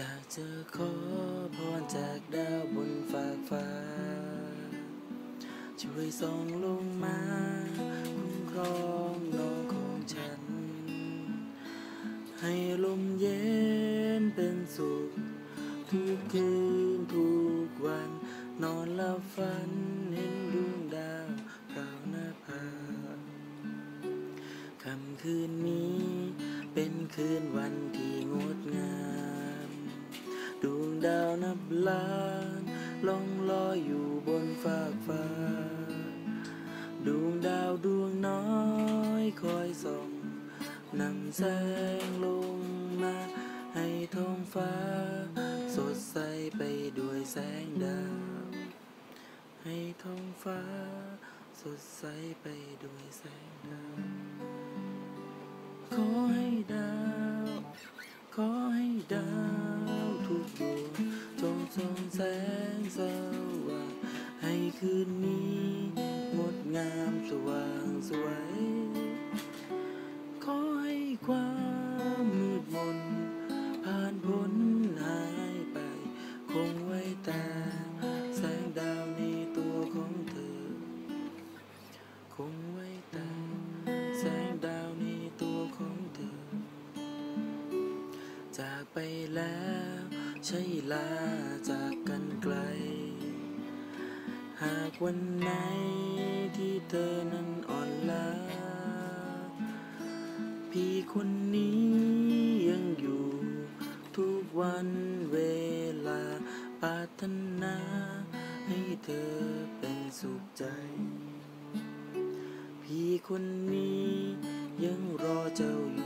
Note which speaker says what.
Speaker 1: อยากจะขอพรจากดาวบนฟากฟ้า ช่วยส่องลงมาคุ้มครองน้องของฉัน ให้ลมเย็นเป็นสุข ทุกคืนทุกวัน นอนหลับฝันเห็นดวงดาวพราวหน้าผาค่ำคืนนี้เป็นคืนวันที่งดงาม ดวงดาวนับล้านล่องลอยอยู่บนฟากฟ้า ดวงดาวดวงน้อยคอยส่องนำแสงลงมาให้ท้องฟ้า สดใสไปด้วยแสงดาว ให้ท้องฟ้า สดใสไปด้วยแสงดาว ขอให้ดาว สว่างให้คืนนี้งดงามสว่างสวย ขอให้ความมืดมน ผ่านพ้นหายไป คงไว้แต่แสงดาวในตัวของเธอ คงไว้แต่แสงดาวในตัวของเธอ จากไปแล้วใช่ลาจากกัน หากวันไหนที่เธอนั้นอ่อนล้า พี่คนนี้ยังอยู่ ทุกวันเวลาปรารถนาให้เธอเป็นสุขใจ พี่คนนี้ยังรอเจ้าอยู่